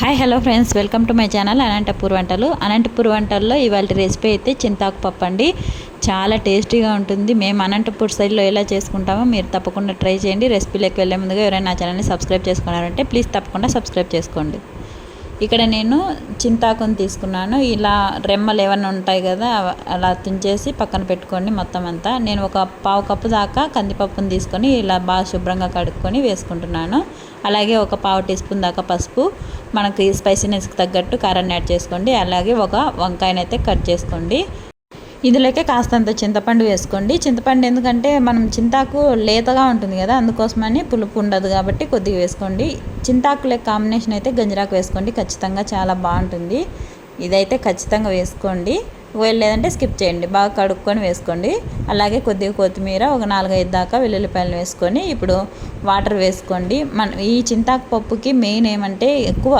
Hi hello friends welcome to my channel Anantapur వంటలు అనంతపూర్ వంటల్లో ఇవాళ రెసిపీ అయితే చింతాకు పప్పు అండి. చాలా టేస్టీగా ఉంటుంది. మేము అనంతపూర్ సైడ్లో ఎలా చేసుకుంటామో మీరు తప్పకుండా ట్రై చేయండి. రెసిపీలోకి వెళ్ళే ముందుగా ఎవరైనా నా ఛానల్ని సబ్స్క్రైబ్ చేసుకున్నారంటే ప్లీజ్ తప్పకుండా సబ్స్క్రైబ్ చేసుకోండి. ఇక్కడ నేను చింతాకుని తీసుకున్నాను. ఇలా రెమ్మలు ఏమైనా ఉంటాయి కదా అలా తుంచేసి పక్కన పెట్టుకోండి మొత్తం అంతా. నేను ఒక పావు కప్పు దాకా కందిపప్పుని తీసుకొని ఇలా బాగా శుభ్రంగా కడుక్కొని వేసుకుంటున్నాను. అలాగే ఒక పావు టీ స్పూన్ దాకా పసుపు మనకి స్పైసీనెస్కి తగ్గట్టు కారాన్ని యాడ్ చేసుకోండి. అలాగే ఒక వంకాయనైతే కట్ చేసుకోండి. ఇందులోకే కాస్తంత చింతపండు వేసుకోండి. చింతపండు ఎందుకంటే మనం చింతాకు లేతగా ఉంటుంది కదా అందుకోసమని పులుపు ఉండదు కాబట్టి కొద్దిగా వేసుకోండి. చింతాకులే కాంబినేషన్ అయితే గంజరాకు వేసుకోండి ఖచ్చితంగా చాలా బాగుంటుంది. ఇదైతే ఖచ్చితంగా వేసుకోండి. ఒకవేళ లేదంటే స్కిప్ చేయండి. బాగా కడుక్కొని వేసుకోండి. అలాగే కొద్దిగా కొత్తిమీర ఒక నాలుగైదు దాకా వెల్లుల్లిపాయలు వేసుకొని ఇప్పుడు వాటర్ వేసుకోండి. మన ఈ చింతాకు పప్పుకి మెయిన్ ఏమంటే ఎక్కువ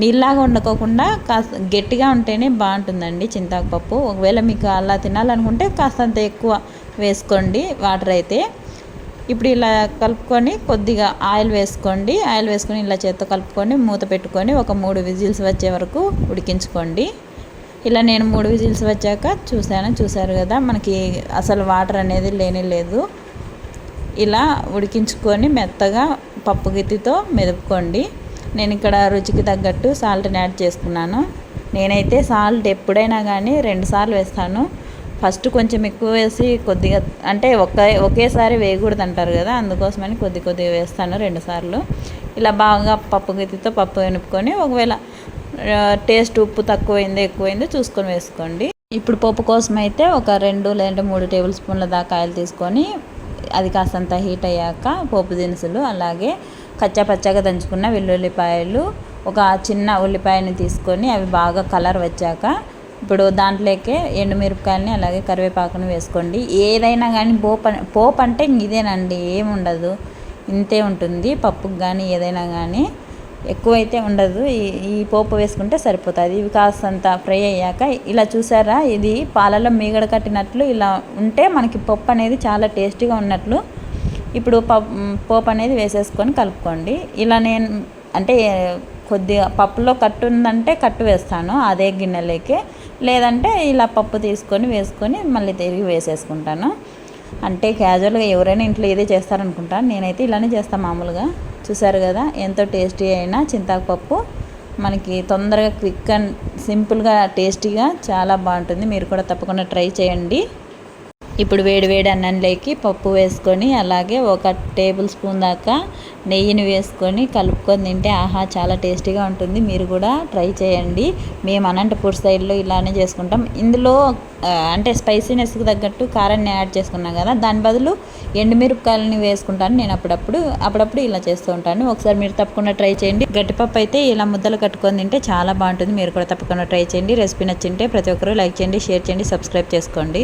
నీళ్ళలాగా వండుకోకుండా కాస్త గట్టిగా ఉంటేనే బాగుంటుందండి చింతాకు పప్పు. ఒకవేళ మీకు అలా తినాలనుకుంటే కాస్తంత ఎక్కువ వేసుకోండి వాటర్ అయితే. ఇప్పుడు ఇలా కలుపుకొని కొద్దిగా ఆయిల్ వేసుకోండి. ఆయిల్ వేసుకొని ఇలా చేత్తో కలుపుకొని మూత పెట్టుకొని ఒక మూడు విజిల్స్ వచ్చే వరకు ఉడికించుకోండి. ఇలా నేను మూడు విజిల్స్ వచ్చాక చూశాను చూశారు కదా మనకి అసలు వాటర్ అనేది లేనే లేదు. ఇలా ఉడికించుకొని మెత్తగా పప్పు గిత్తితో మెదుపుకోండి. నేను ఇక్కడ రుచికి తగ్గట్టు సాల్ట్ని యాడ్ చేసుకున్నాను. నేనైతే సాల్ట్ ఎప్పుడైనా కానీ రెండు సార్లు వేస్తాను. ఫస్ట్ కొంచెం ఎక్కువ వేసి కొద్దిగా అంటే ఒకే ఒకేసారి వేయకూడదు అంటారు కదా అందుకోసమని కొద్ది కొద్దిగా వేస్తాను రెండుసార్లు ఇలా బాగా పప్పు గిత్తితో పప్పు వెనుపుకొని ఒకవేళ టేస్ట్ ఉప్పు తక్కువైందో ఎక్కువైందో చూసుకొని వేసుకోండి. ఇప్పుడు పప్పు కోసం అయితే ఒక రెండు లేదంటే మూడు టేబుల్ స్పూన్ల దాకా ఆయిల్ తీసుకొని అది కాస్తంత హీట్ అయ్యాక పోపు దినుసులు అలాగే కచ్చా పచ్చగా దంచుకున్న వెల్లుల్లిపాయలు ఒక చిన్న ఉల్లిపాయని తీసుకొని అవి బాగా కలర్ వచ్చాక ఇప్పుడు దాంట్లోకే ఎండుమిరపకాయలని అలాగే కరివేపాకుని వేసుకోండి. ఏదైనా కానీ పోపు పోపు అంటే ఇదేనండి ఏముండదు. ఇంతే ఉంటుంది పప్పుకి కానీ ఏదైనా కానీ ఎక్కువైతే ఉండదు. ఈ ఈ పోపు వేసుకుంటే సరిపోతుంది. ఇవి కాస్తంత ఫ్రై అయ్యాక ఇలా చూసారా? ఇది పాలలో మీగడ కట్టినట్లు ఇలా ఉంటే మనకి పప్పు అనేది చాలా టేస్టీగా ఉన్నట్లు. ఇప్పుడు పప్పు పోపు అనేది వేసేసుకొని కలుపుకోండి. ఇలా నేను అంటే కొద్దిగా పప్పులో కట్టు ఉందంటే కట్టు వేస్తాను అదే గిన్నెలోకి. లేదంటే ఇలా పప్పు తీసుకొని వేసుకొని మళ్ళీ తిరిగి వేసేసుకుంటాను. అంటే క్యాజువల్గా ఎవరైనా ఇంట్లో ఇదే చేస్తారనుకుంటాను నేనైతే ఇలానే చేస్తాను మామూలుగా. చూసారు కదా ఎంతో టేస్టీ అయిన చింతాకుపప్పు. మనకి తొందరగా క్విక్ అండ్ సింపుల్గా టేస్టీగా చాలా బాగుంటుంది. మీరు కూడా తప్పకుండా ట్రై చేయండి. ఇప్పుడు వేడి వేడి అన్నంలోకి పప్పు వేసుకొని అలాగే ఒక టేబుల్ స్పూన్ దాకా నెయ్యిని వేసుకొని కలుపుకొని తింటే ఆహా చాలా టేస్టీగా ఉంటుంది. మీరు కూడా ట్రై చేయండి. మేము అనంతపూర్ సైడ్లో ఇలానే చేసుకుంటాం. ఇందులో అంటే స్పైసీనెస్కి తగ్గట్టు కారాన్ని యాడ్ చేసుకున్నాం కదా దాని బదులు ఎండుమిరపకాయలని వేసుకుంటాను నేను అప్పుడప్పుడు. అప్పుడప్పుడు ఇలా చేస్తూ ఉంటాను. ఒకసారి మీరు తప్పకుండా ట్రై చేయండి. గట్టిపప్పు అయితే ఇలా ముద్దలు కట్టుకొని తింటే చాలా బాగుంటుంది. మీరు కూడా తప్పకుండా ట్రై చేయండి. రెసిపీ నచ్చింటే ప్రతి ఒక్కరూ లైక్ చేయండి షేర్ చేయండి సబ్స్క్రైబ్ చేసుకోండి.